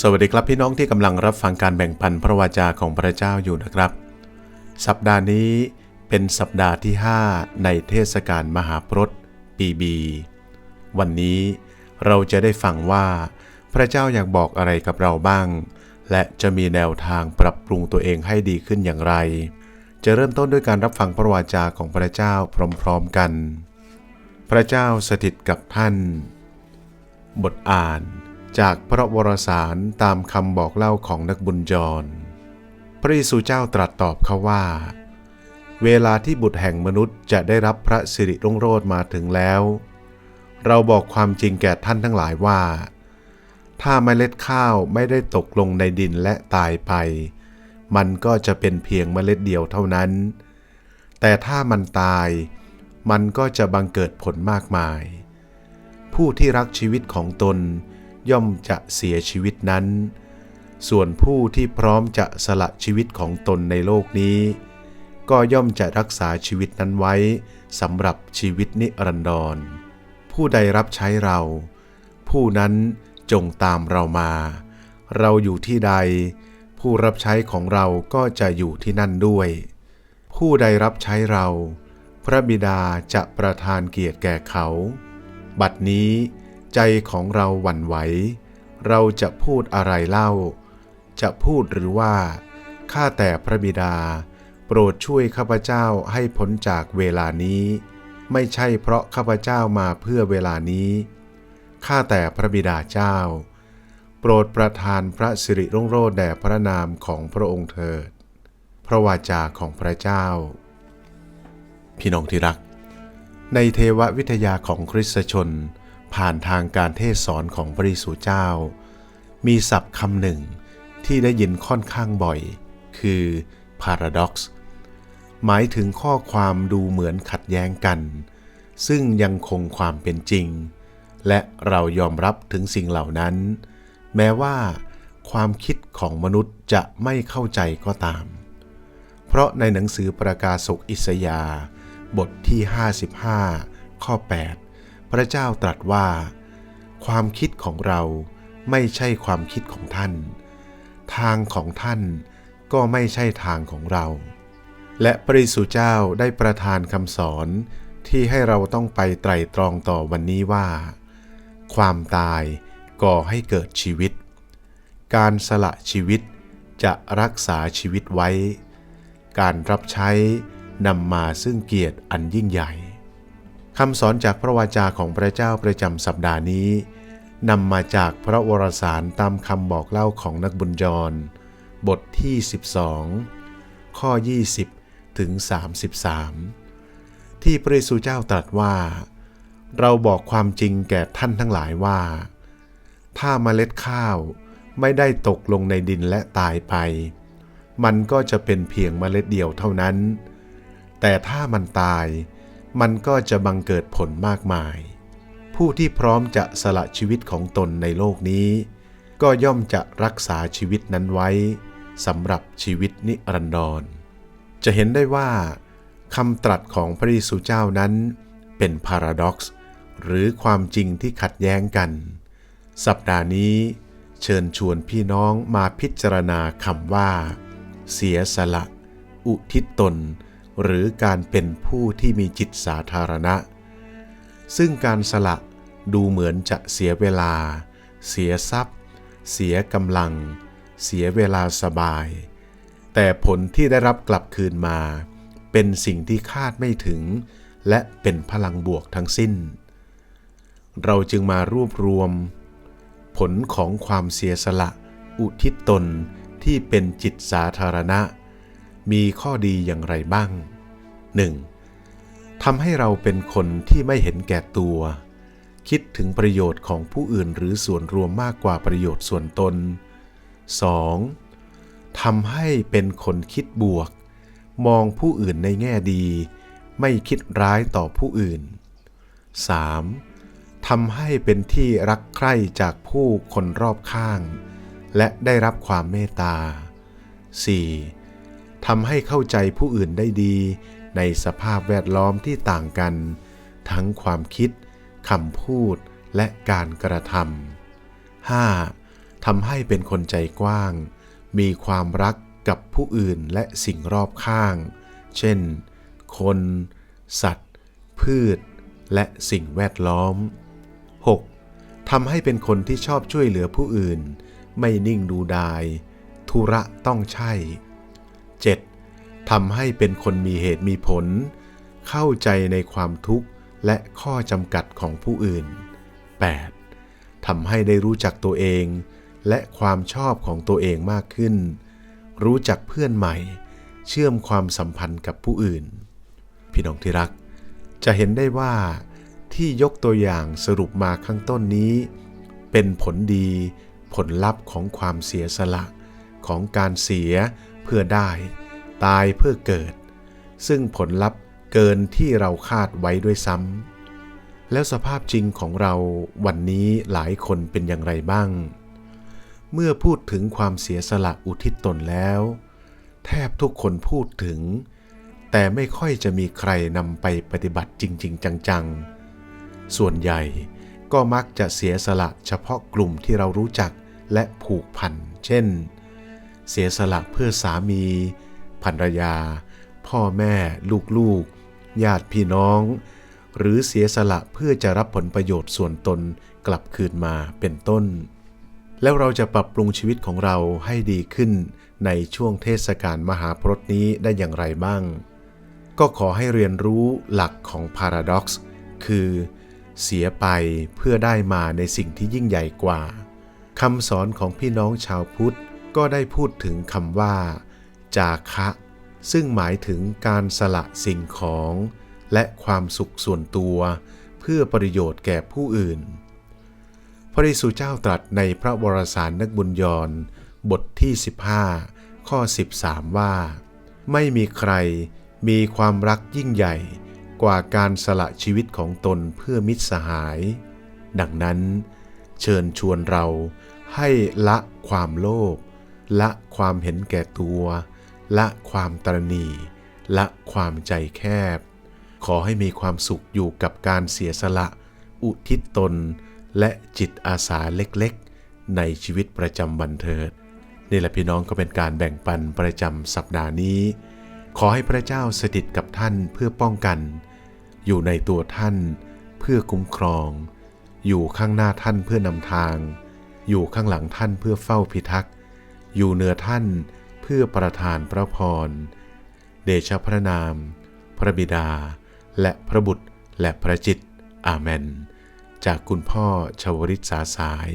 สวัสดีครับพี่น้องที่กำลังรับฟังการแบ่งปันพระวจาของพระเจ้าอยู่นะครับ สัปดาห์นี้เป็นสัปดาห์ที่ 5 ในเทศกาลมหาพรตปีบี วันนี้เราจะได้ฟังว่าพระเจ้าอยากบอกอะไรกับเราบ้าง และจะมีแนวทางปรับปรุงตัวเองให้ดีขึ้นอย่างไร จะเริ่มต้นด้วยการรับฟังพระวจาของพระเจ้าพร้อมๆกัน พระเจ้าสถิตกับท่าน บทอ่าน จากพระวรสารตามคำบอกเล่าของนักบุญจร พระเยซูเจ้าตรัสตอบเขาว่า เวลาที่บุตรแห่งมนุษย์จะได้รับพระสิริรุ่งโรจน์มาถึงแล้ว เราบอกความจริงแก่ท่านทั้งหลายว่า ถ้าเมล็ดข้าวไม่ได้ตกลงในดินและตายไป มันก็จะเป็นเพียงเมล็ดเดียวเท่านั้น แต่ถ้ามันตายมันก็จะบังเกิดผลมากมาย ผู้ที่รักชีวิตของตน ย่อมจะเสียชีวิตนั้น ส่วนผู้ที่พร้อมจะสละชีวิตของตนในโลกนี้ ก็ย่อมจะรักษาชีวิตนั้นไว้สำหรับชีวิตนิรันดร ผู้ใดรับใช้เรา ผู้นั้นจงตามเรามา เราอยู่ที่ใด ผู้รับใช้ของเราก็จะอยู่ที่นั่นด้วย ผู้ใดรับใช้เรา พระบิดาจะประทานเกียรติแก่เขา บัดนี้ ใจของเราหวั่นไหว เราจะพูดอะไรเล่า จะพูดหรือว่า ข้าแต่พระบิดา โปรดช่วยข้าพเจ้าให้พ้นจากเวลานี้ ไม่ใช่เพราะข้าพเจ้ามาเพื่อเวลานี้ ข้าแต่พระบิดาเจ้า โปรดประทานพระสิริรุ่งโรจน์แด่พระนามของพระองค์เถิด พระวาจาของพระเจ้า พี่น้องที่รัก ในเทววิทยาของคริสตชน ผ่านทางการเทศสอนของพระเยซูเจ้า มีศัพท์คำหนึ่งที่ได้ยินค่อนข้างบ่อย คือ paradox หมายถึงข้อความดูเหมือนขัดแย้งกัน ซึ่งยังคงความเป็นจริง และเรายอมรับถึงสิ่งเหล่านั้น แม้ว่า ความคิดของมนุษย์จะไม่เข้าใจก็ตาม เพราะในหนังสือประกาศกอิสยา บทที่ 55 ข้อ 8 พระเจ้าตรัสว่า ความคิดของเราไม่ใช่ความคิดของท่าน ทางของท่านก็ไม่ใช่ทางของเรา และพระเยซูเจ้าได้ประทานคำสอนที่ให้เราต้องไปไตรตรองต่อวันนี้ว่า ความตายก่อให้เกิดชีวิต การสละชีวิตจะรักษาชีวิตไว้ การรับใช้นำมาซึ่งเกียรติอันยิ่งใหญ่ คำสอนจากพระวาจาของพระเจ้าประจำสัปดาห์นี้นำมาจากพระวรสารตามคำบอกเล่าของนักบุญจร บทที่ 12 ข้อ 20 ถึง 33 ที่พระเยซูเจ้าตรัสว่า เราบอกความจริงแก่ท่านทั้งหลายว่า ถ้าเมล็ดข้าวไม่ได้ตกลงในดินและตายไป มันก็จะเป็นเพียงเมล็ดเดียวเท่านั้น แต่ถ้ามันตาย มันก็จะบังเกิดผลมากมาย ผู้ที่พร้อมจะสละชีวิตของตนในโลกนี้ ก็ย่อมจะรักษาชีวิตนั้นไว้สำหรับชีวิตนิรันดร จะเห็นได้ว่าคำตรัสของพระเยซูเจ้านั้นเป็นพาราด็อกซ์หรือความจริงที่ขัดแย้งกัน สัปดาห์นี้ เชิญชวนพี่น้องมาพิจารณาคำว่า เสียสละ อุทิศตน หรือการเป็นผู้ที่มีจิตสาธารณะ ซึ่งการสละดูเหมือนจะเสียเวลา เสียทรัพย์ เสียกำลัง เสียเวลาสบาย แต่ผลที่ได้รับกลับคืนมา เป็นสิ่งที่คาดไม่ถึง และเป็นพลังบวกทั้งสิ้น เราจึงมารวบรวม ผลของความเสียสละ อุทิศตนที่เป็นจิตสาธารณะ มีข้อดีอย่างไรบ้าง 1. ทำให้เราเป็นคนที่ไม่เห็นแก่ตัว คิดถึงประโยชน์ของผู้อื่นหรือส่วนรวมมากกว่าประโยชน์ส่วนตน 2. ทำให้เป็นคนคิดบวก มองผู้อื่นในแง่ดี ไม่คิดร้ายต่อผู้อื่น 3. ทำให้เป็นที่รักใคร่จากผู้คนรอบข้าง และได้รับความเมตตา 4. ทำให้เข้าใจผู้อื่นได้ดี ในสภาพแวดล้อมที่ต่างกัน ทั้งความคิดคำพูดและการกระทำ 5. ทำให้เป็นคนใจกว้าง มีความรักกับผู้อื่นและสิ่งรอบข้าง เช่น คน สัตว์ พืช และสิ่งแวดล้อม 6. ทำให้เป็นคนที่ชอบช่วยเหลือผู้อื่น ไม่นิ่งดูดาย ธุระต้องใช่ 7. ทำให้เป็นคนมีเหตุมีผล เข้าใจในความทุกข์และข้อจำกัดของผู้อื่น 8. ทำให้ได้รู้จักตัวเอง และความชอบของตัวเองมากขึ้น รู้จักเพื่อนใหม่ เชื่อมความสัมพันธ์กับผู้อื่น พี่น้องที่รัก จะเห็นได้ว่าที่ยกตัวอย่างสรุปมาข้างต้นนี้ เป็นผลดีผลลัพธ์ของความเสียสละ ของการเสีย เพื่อได้ ตายเพื่อเกิด ซึ่งผลลัพธ์เกินที่เราคาดไว้ด้วยซ้ำแล้วสภาพจริงของเราวันนี้หลายคนเป็นอย่างไรบ้าง เมื่อพูดถึงความเสียสละอุทิศตนแล้ว แทบทุกคนพูดถึง แต่ไม่ค่อยจะมีใครนำไปปฏิบัติจริง ๆ จังๆ ส่วนใหญ่ก็มักจะเสียสละเฉพาะกลุ่มที่เรารู้จักและผูกพัน เช่น เสียสละเพื่อสามีภรรยา พ่อแม่ลูกๆ ญาติพี่น้อง หรือเสียสละเพื่อจะรับผลประโยชน์ส่วนตนกลับคืนมาเป็นต้น แล้วเราจะปรับปรุงชีวิตของเราให้ดีขึ้นในช่วงเทศกาลมหาพรตนี้ได้อย่างไรบ้าง ก็ขอให้เรียนรู้หลักของ Paradox คือเสียไปเพื่อได้มาในสิ่งที่ยิ่งใหญ่กว่าคำสอนของพี่น้องชาวพุทธ ก็ได้พูดถึงคำว่า จาคะ ซึ่งหมายถึงการสละสิ่งของ และความสุขส่วนตัว เพื่อประโยชน์แก่ผู้อื่น พระเยซูเจ้าตรัสในพระวรสารนักบุญยอนบทที่ 15 ข้อ 13 ว่า ไม่มีใครมีความรักยิ่งใหญ่กว่าการสละชีวิตของตนเพื่อมิตรสหาย ดังนั้น เชิญชวนเราให้ละความโลภ ละความเห็นแก่ตัว ละความตรณีละความใจแคบ ขอให้มีความสุขอยู่กับการเสียสละ อุทิศตน และจิตอาสาเล็กๆ ในชีวิตประจำวันเถิด นี่แหละพี่น้องก็เป็นการแบ่งปันประจำสัปดาห์นี้ ขอให้พระเจ้าสถิตกับท่านเพื่อป้องกัน อยู่ในตัวท่านเพื่อคุ้มครอง อยู่ข้างหน้าท่านเพื่อนำทาง อยู่ข้างหลังท่านเพื่อเฝ้าพิทักษ์ อยู่เหนือท่านเพื่อประทานพระพร เดชะพระนาม พระบิดา และพระบุตรและพระจิต อาเมน จากคุณพ่อชวริตสาสาย